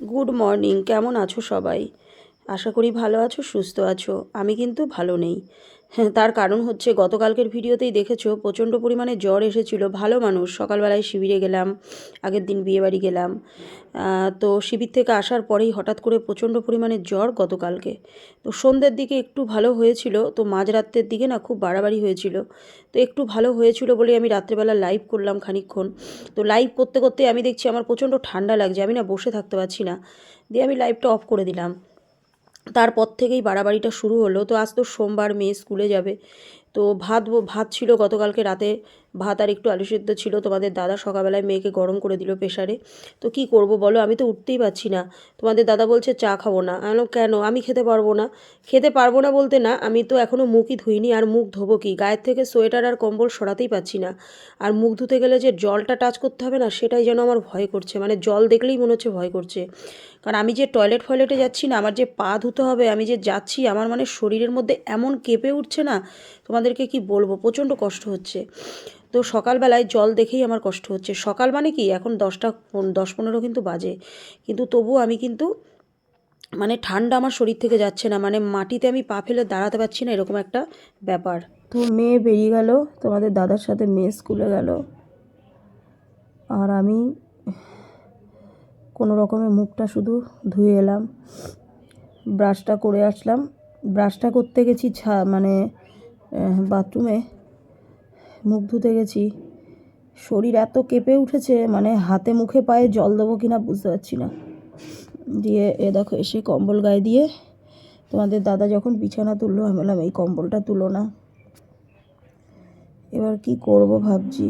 Good morning কেমন আছো সবাই? আশা করি ভালো আছো, সুস্থ আছো। আমি কিন্তু ভালো নেই। হ্যাঁ তার কারণ হচ্ছে গতকালকের ভিডিওতেই দেখেছ, প্রচণ্ড পরিমাণে জ্বর এসেছিল, ভালো মানুষ। সকালবেলায় শিবিরে গেলাম, আগের দিন বিয়েবাড়ি গেলাম। তো শিবির থেকে আসার পরেই হঠাৎ করে প্রচণ্ড পরিমাণে জ্বর গতকালকে। তো সন্ধ্যের দিকে একটু ভালো হয়েছিল, তো মাঝরাত্রের দিকে না খুব বাড়াবাড়ি হয়েছিল। তো একটু ভালো হয়েছিল বলে আমি রাত্রেবেলা লাইভ করলাম খানিকক্ষণ। তো লাইভ করতে করতে আমি দেখছি আমার প্রচণ্ড ঠান্ডা লাগছে, আমি না বসে থাকতে পারছি না। দিয়ে আমি লাইভটা অফ করে দিলাম। তারপর থেকেই বাড়াবাড়িটা শুরু হলো। তো আজ তো সোমবার মেয়ে স্কুলে যাবে। তো ভাত ভাত ছিল গতকালকে রাতে। ভাত আর একটু আলু সেদ্ধ ছিল। তোমাদের দাদা সকালবেলায় মেয়েকে গরম করে দিল প্রেশারে তো কি করব বলো? আমি তো উঠতেই পারছি না। তোমাদের দাদা বলছে, চা খাব না। আমি কেন? আমি খেতে পারব না। খেতে পারব না বলতে না, আমি তো এখনও মুখই ধুইনি। আর মুখ ধোবো কি? গায়ের থেকে সোয়েটার আর কম্বল সরাতেই পারছি না। আর মুখ ধুতে গেলে যে জলটা টাচ করতে হবে না, সেটাই যেন আমার ভয় করছে। মানে জল দেখলেই মনে হচ্ছে ভয় করছে। কারণ আমি যে টয়লেট ফয়লেটে যাচ্ছি না, আমার যে পা ধুতে হবে, আমি যে যাচ্ছি, আমার মানে শরীরের মধ্যে এমন কেঁপে উঠছে না, তোমাদেরকে কি বলব? প্রচণ্ড কষ্ট হচ্ছে। তো সকালবেলায় জল দেখেই আমার কষ্ট হচ্ছে। সকাল মানে কি? এখন দশটা দশ পনেরো কিন্তু বাজে। কিন্তু তবুও আমি কিন্তু মানে ঠান্ডা আমার শরীর থেকে যাচ্ছে না। মানে মাটিতে আমি পা ফেলে দাঁড়াতে পারছি না, এরকম একটা ব্যাপার। তো মেয়ে বেরিয়ে গেল, তোমাদের দাদার সাথে মেয়ে স্কুলে গেল। আর আমি কোনো রকমে মুখটা শুধু ধুয়ে এলাম, ব্রাশটা করে আসলাম। ব্রাশটা করতে গেছি ছা মানে বাথরুমে। মুখ ধুতে গেছি। শরীর এত কেঁপে উঠেছে মানে হাতে মুখে পায়ে জল দেবো কিনা বুঝতে পারছি না। দিয়ে এ দেখো, এসে কম্বল গায়ে দিয়ে তোমাদের দাদা যখন বিছানা তুললো, আমি বললাম, এই কম্বলটা তুলো না। এবার কি করব ভাবছি।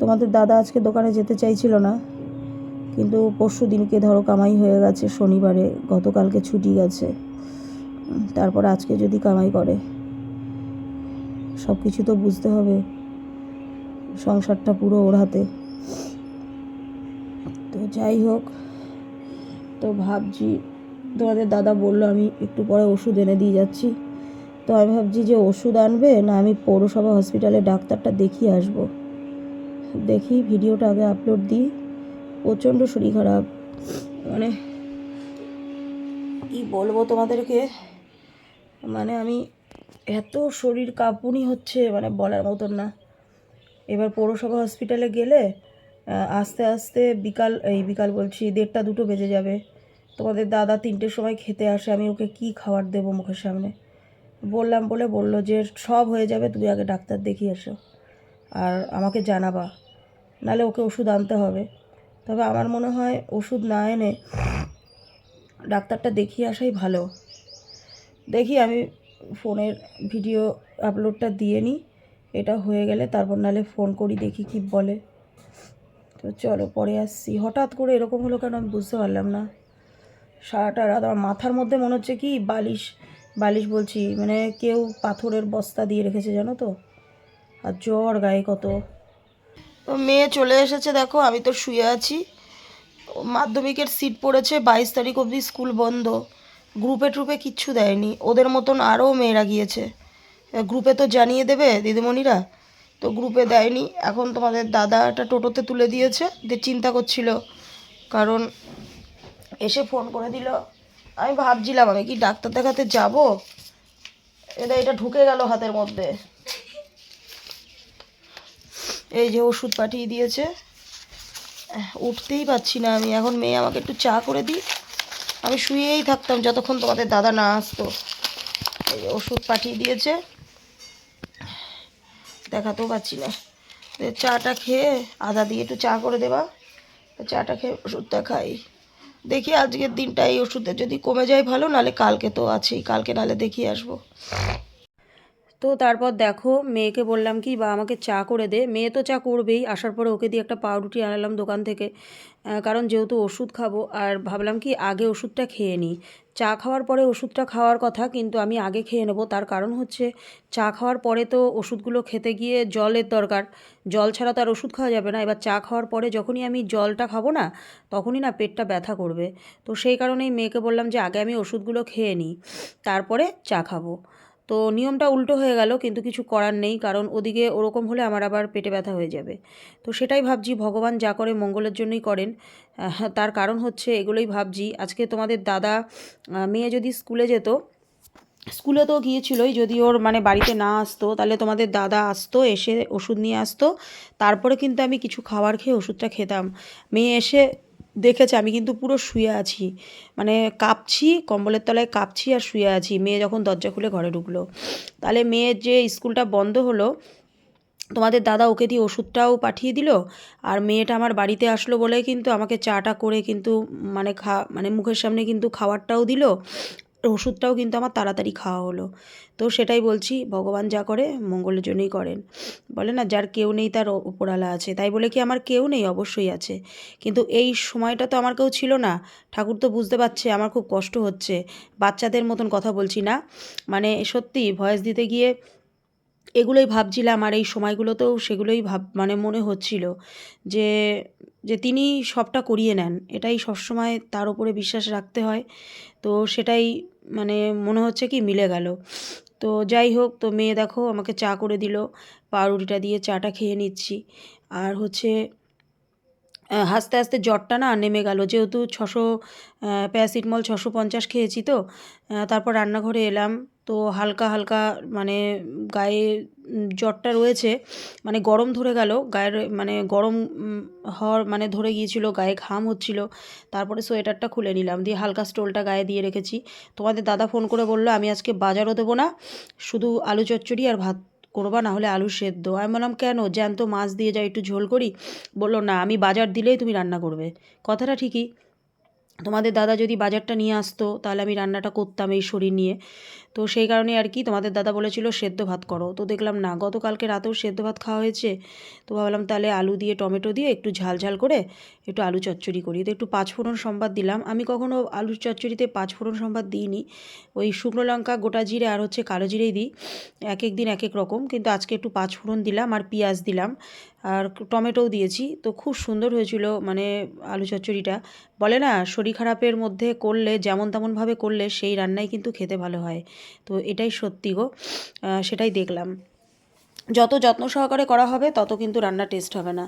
তোমাদের দাদা আজকে দোকানে যেতে চাইছিল না, কিন্তু পরশু দিনকে ধরো কামাই হয়ে গেছে, শনিবারে, গতকালকে ছুটি গেছে। তারপর আজকে যদি কামাই করে। সব কিছু তো বুঝতে হবে। সংসারটা পুরো ওর হাতে। তো যাই হোক, তো ভাবছি, তোমাদের দাদা বলল আমি একটু পরে ওষুধ এনে দিয়ে যাচ্ছি। তো আমি ভাবছি যে ওষুধ আনবে না আমি পৌরসভা হসপিটালে ডাক্তারটা দেখিয়ে আসব। দেখি ভিডিওটা আগে আপলোড দিই। প্রচণ্ড শরীর খারাপ। মানে কি বলব তোমাদেরকে? মানে আমি এত শরীর কাঁপুনি হচ্ছে মানে বলার মতন না। এবার পৌরসভা হসপিটালে গেলে আস্তে আস্তে বিকাল, এই বিকাল বলছি, দেড়টা দুটো বেজে যাবে। তোমাদের দাদা তিনটের সময় খেতে আসে, আমি ওকে কি খাবার দেবো মুখের সামনে? বললাম বলে বলল যে, সব হয়ে যাবে, তুমি আগে ডাক্তার দেখিয়ে এসো। আর আমাকে জানাবা, নাহলে ওকে ওষুধ আনতে হবে। তবে আমার মনে হয় ওষুধ না এনে ডাক্তারটা দেখিয়ে আসাই ভালো। দেখি আমি ফোনের ভিডিও আপলোডটা দিয়ে নিই, এটা হয়ে গেলে তারপর নাহলে ফোন করি, দেখি কি বলে। তো চলো পরে আসছি। হঠাৎ করে এরকম হলো কেন আমি বুঝতে পারলাম না। সারাটা রাত আমার মাথার মধ্যে মনে হচ্ছে কি বালিশ বালিশ বলছি মানে কেউ পাথরের বস্তা দিয়ে রেখেছে, জানো তো? আর জ্বর গায়ে কত। তো মেয়ে চলে এসেছে, দেখো, আমি তো শুয়ে আছি। মাধ্যমিকের সিট পড়েছে, বাইশ তারিখ অবধি স্কুল বন্ধ। গ্রুপে ট্রুপে কিচ্ছু দেয়নি। ওদের মতন আরও মেয়েরা গিয়েছে। গ্রুপে তো জানিয়ে দেবে দিদিমণিরা। তো গ্রুপে দেয়নি। এখন তোমাদের দাদা একটা টোটোতে তুলে দিয়েছে। যে চিন্তা করছিল। কারণ এসে ফোন করে দিল। আমি ভাবছিলাম, আমি কি ডাক্তার দেখাতে যাব? এটা এটা ঢুকে গেল হাতের মধ্যে। এই যে ওষুধ পাঠিয়ে দিয়েছে। উঠতেই পারছি না আমি। এখন মেয়ে আমাকে একটু চা করে দিই। আমি শুয়েই থাকতাম যতক্ষণ তোমাদের দাদা না আসতো। এই ওষুধ পাঠিয়ে দিয়েছে। দেখাতেও পাচ্ছি না। চাটা খেয়ে আদা দিয়ে একটু চা করে দেবা। চাটা খেয়ে ওষুধটা খাই দেখি আজকের দিনটা এই ওষুধে যদি কমে যায় ভালো, নালে কালকে তো আছেই। কালকে নালে দেখিয়ে আসব। তো তারপর দেখো, মেয়েকে বললাম কি বা আমাকে চা করে দে। মেয়ে তো চা করবেই। আসার পরে ওকে দিয়ে একটা পাউরুটি আনালাম দোকান থেকে কারণ যেহেতু ওষুধ খাব, আর ভাবলাম কি, আগে ওষুধটা খেয়ে নিই। চা খাওয়ার পরে ওষুধটা খাওয়ার কথা, কিন্তু আমি আগে খেয়ে নেব। তার কারণ হচ্ছে, চা খাওয়ার পরে তো ওষুধগুলো খেতে গিয়ে জলের দরকার। জল ছাড়া তো আর ওষুধ খাওয়া যাবে না। এবার চা খাওয়ার পরে যখনই আমি জলটা খাব না, তখনই না পেটটা ব্যথা করবে। তো সেই কারণেই মেয়েকে বললাম যে, আগে আমি ওষুধগুলো খেয়ে নিই, তারপরে চা খাব। তো নিয়মটা উল্টো হয়ে গেল, কিন্তু কিছু করার নেই, কারণ ওদিকে ওরকম হলে আমার আবার পেটে ব্যথা হয়ে যাবে। তো সেটাই ভাবছি, ভগবান যা করে মঙ্গলের জন্যই করেন। তার কারণ হচ্ছে এগুলোই ভাবছি। আজকে তোমাদের দাদা মেয়ে যদি স্কুলে যেত, স্কুলে তো গিয়েছিলই, যদি ওর মানে বাড়িতে না আসতো, তাহলে তোমাদের দাদা আসতো, এসে ওষুধ নিয়ে আসতো, তারপরে কিন্তু আমি কিছু খাবার খেয়ে ওষুধটা খেতাম। মেয়ে এসে দেখেছে, আমি কিন্তু পুরো শুয়ে আছি। মানে কাঁপছি, কম্বলের তলায় কাঁপছি আর শুয়ে আছি। মেয়ে যখন দরজা খুলে ঘরে ঢুকলো। তাহলে মেয়ের যে স্কুলটা বন্ধ হলো, তোমাদের দাদা ওকে দিয়ে ওষুধটাও পাঠিয়ে দিল আর মেয়েটা আমার বাড়িতে আসলো বলে কিন্তু আমাকে চাটা করে কিন্তু মানে খা মানে মুখের সামনে কিন্তু খাবারটাও দিল। ওষুধটাও কিন্তু আমার তাড়াতাড়ি খাওয়া হলো। তো সেটাই বলছি, ভগবান যা করে মঙ্গলের জন্যই করেন। বলে না, যার কেউ নেই তার ওপরালা আছে। তাই বলে কি আমার কেউ নেই? অবশ্যই আছে। কিন্তু এই সময়টা তো আমার কেউ ছিল না। ঠাকুর তো বুঝতে পারছে, আমার খুব কষ্ট হচ্ছে। বাচ্চাদের মতন কথা বলছি না। মানে সত্যি, ভয়েস দিতে গিয়ে এগুলোই ভাবছিলাম আর এই সময়গুলোতেও সেগুলোই ভাব মানে মনে হচ্ছিল যে যে তিনি সবটা করিয়ে নেন। এটাই সবসময় তার উপরে বিশ্বাস রাখতে হয়। তো সেটাই মানে মনে হচ্ছে কি মিলে গেল। তো যাই হোক তো মেয়ে দেখো আমাকে চা করে দিল পাউরুটিটা দিয়ে চাটা খেয়ে নিচ্ছি। আর হচ্ছে আহ, হাসতে হাসতে জ্বরটা না নেমে গেল। যেহেতু ছশো প্যারাসিটামল ছশো পঞ্চাশ খেয়েছি তো তারপর রান্নাঘরে এলাম। তো হালকা হালকা মানে গায়ে জ্বরটা রয়েছে মানে গরম ধরে গেল, গায়ের মানে গরম হওয়ার মানে ধরে গিয়েছিল, গায়ে ঘাম হচ্ছিল, তারপরে সোয়েটারটা খুলে নিলাম, দিয়ে হালকা স্টোলটা গায়ে দিয়ে রেখেছি। তোমাদের দাদা ফোন করে বলল, আমি আজকে বাজারও দেবো না, শুধু আলু চচ্চড়ি আর ভাত করবা, না হলে আলু সেদ্ধ। আমি বললাম, কেন? জ্যান্ত মাছ দিয়ে যাই একটু ঝোল করি? বলল, না, আমি বাজার দিলেই তুমি রান্না করবে। কথাটা ঠিকই। তোমাদের দাদা যদি বাজারটা নিয়ে আসতো, তাহলে আমি রান্নাটা করতাম এই শরীর নিয়ে। তো সেই কারণে আর কি তোমাদের দাদা বলেছিল সেদ্ধ ভাত করো। তো দেখলাম না, গতকালকে রাতেও সেদ্ধ ভাত খাওয়া হয়েছে। তো ভাবলাম তাহলে আলু দিয়ে, টমেটো দিয়ে একটু ঝাল ঝাল করে একটু আলু চচ্চড়ি করি। তো একটু পাঁচফোড়ন সম্বাদ দিলাম। আমি কখনও আলু চচ্চড়িতে পাঁচফোড়ন সম্বাদ দিইনি। ওই শুকনো লঙ্কা, গোটা জিরে আর হচ্ছে কালো জিরেই দিই। এক এক দিন, এক এক রকম। কিন্তু আজকে একটু পাঁচফোড়ন দিলাম আর পেঁয়াজ দিলাম। আর টমেটোও দিয়েছি। তো খুব সুন্দর হয়েছিল মানে আলু চচ্চড়িটা। বলে না, শরীর খারাপের মধ্যে করলে, যেমন তেমনভাবে করলে সেই রান্নাই কিন্তু খেতে ভালো হয়। তো এটাই সত্যি গো। সেটাই দেখলাম। যত যত্ন সহকারে করা হবে, তত কিন্তু রান্নার টেস্ট হবে না।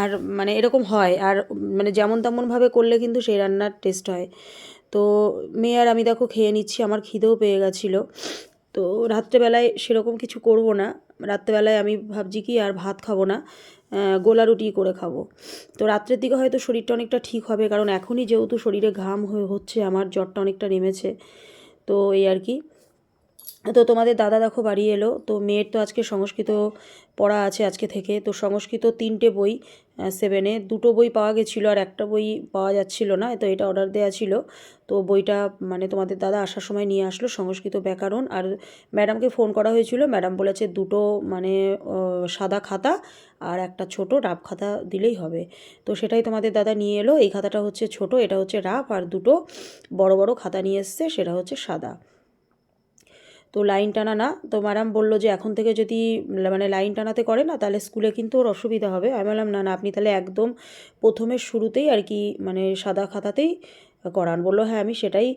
আর মানে এরকম হয়। আর মানে যেমন তেমনভাবে করলে কিন্তু সেই রান্নার টেস্ট হয়। তো মেয়ে আর আমি দেখো খেয়ে নিচ্ছি, আমার খিদেও পেয়ে গেছিল। তো রাত্রেবেলায় সেরকম কিছু করব না। রাত্রেবেলায় আমি ভাবছি কি, আর ভাত খাব না। গোলা রুটি করে খাব। তো রাত্রের দিকে হয়তো শরীরটা অনেকটা ঠিক হবে, কারণ এখনই যেহেতু শরীরে ঘাম হয়ে হচ্ছে, আমার জ্বরটা অনেকটা নেমেছে। তো এই আর কি। তো তোমাদের দাদা দেখো বাড়ি এলো, তো মেয়ের তো আজকে সংস্কৃত পড়া আছে আজকে থেকে, তো সংস্কৃত তিনটে বই সেভেনে দুটো বই পাওয়া গেছিল আর একটা বই পাওয়া যাচ্ছিল না, তো এটা অর্ডার দেওয়া ছিল। তো বইটা মানে তোমাদের দাদা আসার সময় নিয়ে আসলো সংস্কৃত ব্যাকরণ আর ম্যাডামকে ফোন করা হয়েছিল ম্যাডাম বলেছে দুটো মানে সাদা খাতা আর একটা ছোট রাফ খাতা দিলেই হবে। তো সেটাই তোমাদের দাদা নিয়ে এলো, এই খাতাটা হচ্ছে ছোট, এটা হচ্ছে রাফ আর দুটো বড় বড় খাতা নিয়ে এসছে, সেটা হচ্ছে সাদা। তো লাইন টানা না। তো ম্যাডাম বলল যে এখন থেকে যদি মানে লাইন টানাতে করে না, তাহলে স্কুলে কিন্তু ওর অসুবিধা হবে। আমি বললাম, না না, আপনি তাহলে একদম প্রথমের শুরুতেই আর কি মানে সাদা খাতাতেই করান। বলল হ্যাঁ আমি সেটাই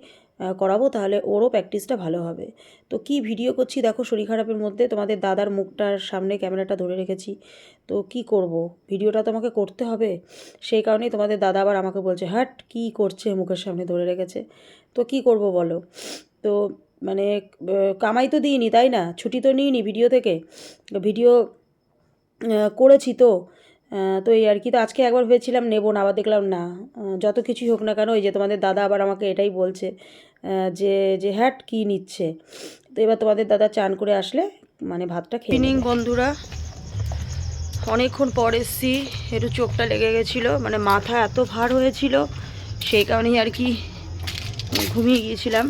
করাবো, তাহলে ওরও প্র্যাকটিসটা ভালো হবে। তো কি ভিডিও করছি? দেখো, শরীর খারাপের মধ্যে তোমাদের দাদার মুখটার সামনে ক্যামেরাটা ধরে রেখেছি। তো কি করব? ভিডিওটা তোমাকে করতে হবে? সেই কারণেই তোমাদের দাদা আবার আমাকে বলছে হাট কি করছে মুখের সামনে ধরে রেখেছে? তো কি করব বলো? তো মানে কামাই তো দিইনি তাই না? ছুটি তো নিইনি ভিডিও থেকে। ভিডিও করেছি তো। তো এই আর কি তো আজকে একবার ভেবেছিলাম নেব না আবার দেখলাম না। যত কিছুই হোক না কেন ওই যে তোমাদের দাদা আবার আমাকে এটাই বলছে যে যে হ্যাট কী নিচ্ছে। তো এবার তোমাদের দাদা চান করে আসলে মানে ভাতটা খেয়ে ইভিনিং বন্ধুরা। অনেকক্ষণ পর এসছি একটু চোখটা লেগে গেছিল মানে মাথা এত ভার হয়েছিল সেই কারণেই আর কি ঘুমিয়ে গিয়েছিলাম।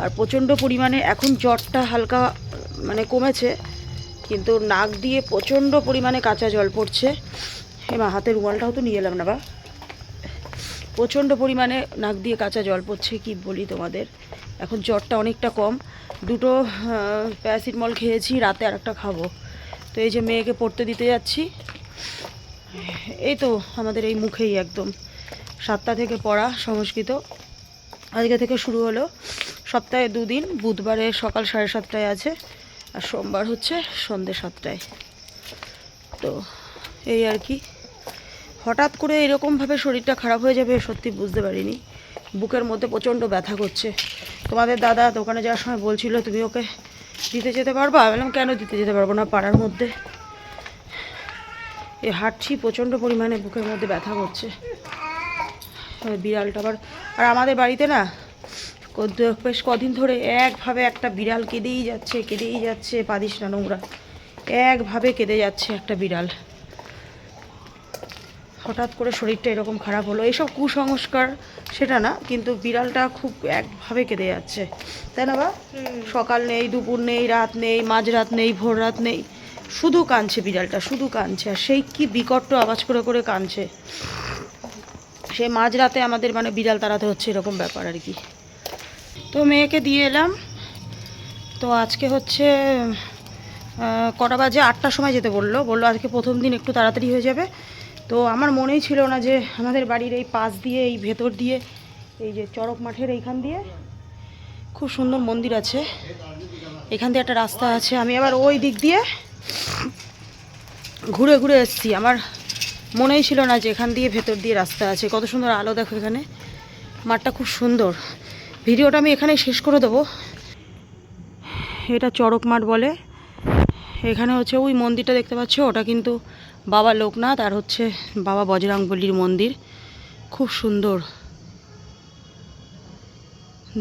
আর প্রচণ্ড পরিমাণে এখন জ্বরটা হালকা মানে কমেছে, কিন্তু নাক দিয়ে প্রচণ্ড পরিমাণে কাঁচা জল পড়ছে। এবার হাতের রুমালটাও তো নিয়ে এলাম না বা? প্রচণ্ড পরিমাণে নাক দিয়ে কাঁচা জল পড়ছে, কি বলি তোমাদের? এখন জ্বরটা অনেকটা কম। দুটো প্যারাসিটমল খেয়েছি, রাতে আর একটা খাব। তো এই যে মেয়েকে পড়তে দিতে যাচ্ছি। এই তো আমাদের এই মুখেই একদম। সাতটা থেকে পড়া সংস্কৃত। আজকে থেকে শুরু হলো। সপ্তাহে দুদিন, বুধবারে সকাল সাড়ে সাতটায় আছে আর সোমবার হচ্ছে সন্ধে সাতটায়। তো এই আর কি। হঠাৎ করে এরকমভাবে শরীরটা খারাপ হয়ে যাবে সত্যি বুঝতে পারিনি। বুকের মধ্যে প্রচণ্ড ব্যথা করছে। তোমাদের দাদা দোকানে যাওয়ার সময় বলছিল, তুমি ওকে দিতে যেতে পারবা? বললাম, কেন দিতে যেতে পারব না? পাড়ার মধ্যে। এ হাঁটছি, প্রচণ্ড পরিমাণে বুকের মধ্যে ব্যথা করছে। বিড়ালটা আবার আর আমাদের বাড়িতে না বেশ কদিন ধরে একভাবে একটা বিড়াল কেঁদেই যাচ্ছে কেঁদেই যাচ্ছে পাদিস না নোংরা। একভাবে কেঁদে যাচ্ছে একটা বিড়াল। হঠাৎ করে শরীরটা এরকম খারাপ হলো। এইসব কুসংস্কার সেটা না কিন্তু বিড়ালটা খুব একভাবে কেঁদে যাচ্ছে। তাই না বা সকাল নেই দুপুর নেই রাত নেই মাঝরাত নেই ভোর রাত নেই। শুধু কাঁদছে বিড়ালটা শুধু কাঁদছে। আর সেই কি বিকট আওয়াজ করে করে কাঁদছে। সেই মাঝরাতে আমাদের মানে বিড়াল তাড়াতে হচ্ছে এরকম ব্যাপার আর কি। তো মেয়েকে দিয়ে এলাম। তো আজকে হচ্ছে কটা বাজে? আটটার সময় যেতে বলল। বলল আজকে প্রথম দিন একটু তাড়াতাড়ি হয়ে যাবে। তো আমার মনেই ছিল না যে আমাদের বাড়ির এই পাশ দিয়ে, এই ভেতর দিয়ে, এই যে চড়ক মাঠের এইখান দিয়ে খুব সুন্দর মন্দির আছে। এখান দিয়ে একটা রাস্তা আছে। আমি আবার ওই দিক দিয়ে ঘুরে ঘুরে এসেছি। আমার মনেই ছিল না যে এখান দিয়ে ভেতর দিয়ে রাস্তা আছে। কত সুন্দর আলো দেখো এখানে। মাঠটা খুব সুন্দর। ভিডিওটা আমি এখানে শেষ করে দেবো। এটা চড়ক মাঠ বলে। এখানে হচ্ছে ওই মন্দিরটা দেখতে পাচ্ছ, ওটা কিন্তু বাবা লোকনাথ আর হচ্ছে বাবা বজরাংবলির মন্দির। খুব সুন্দর।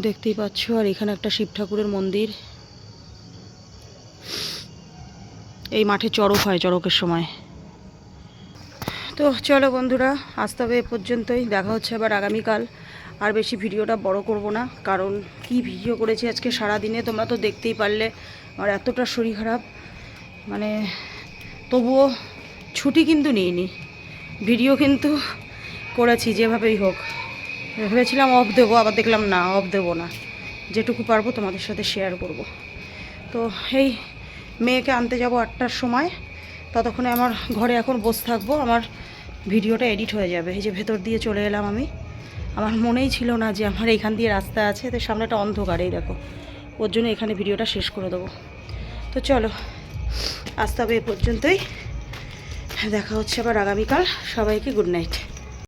দেখতেই পাচ্ছ, আর এখানে একটা শিব ঠাকুরের মন্দির। এই মাঠে চড়ক হয় চড়কের সময়। তো চলো বন্ধুরা আসতে হবে এ পর্যন্তই। দেখা হচ্ছে আবার আগামীকাল। আর বেশি ভিডিওটা বড় করব না, কারণ কি ভিডিও করেছি আজকে সারা দিনে তোমরা তো দেখতেই পারলে, আমার এতটা শরীর খারাপ। মানে তবুও ছুটি কিন্তু নিইনি, ভিডিও কিন্তু করেছি যেভাবেই হোক। ভেবেছিলাম অফ দেবো, আবার দেখলাম না অফ দেবো না। যেটুকু পারব তোমাদের সাথে শেয়ার করব। তো এই মেয়েকে আনতে যাব আটটার সময়, ততক্ষণে আমার ঘরে এখন বসে থাকব, আমার ভিডিওটা এডিট হয়ে যাবে। এই যে ভেতর দিয়ে চলে এলাম আমি। আমার মনেই ছিল না যে আমার এখান দিয়ে রাস্তা আছে, তো সামনেটা অন্ধকার, এই দেখো। ওর জন্য এখানে ভিডিওটা শেষ করে দেবো। তো চলো আসতে হবে এ পর্যন্তই। দেখা হচ্ছে আবার আগামীকাল। সবাইকে গুড নাইট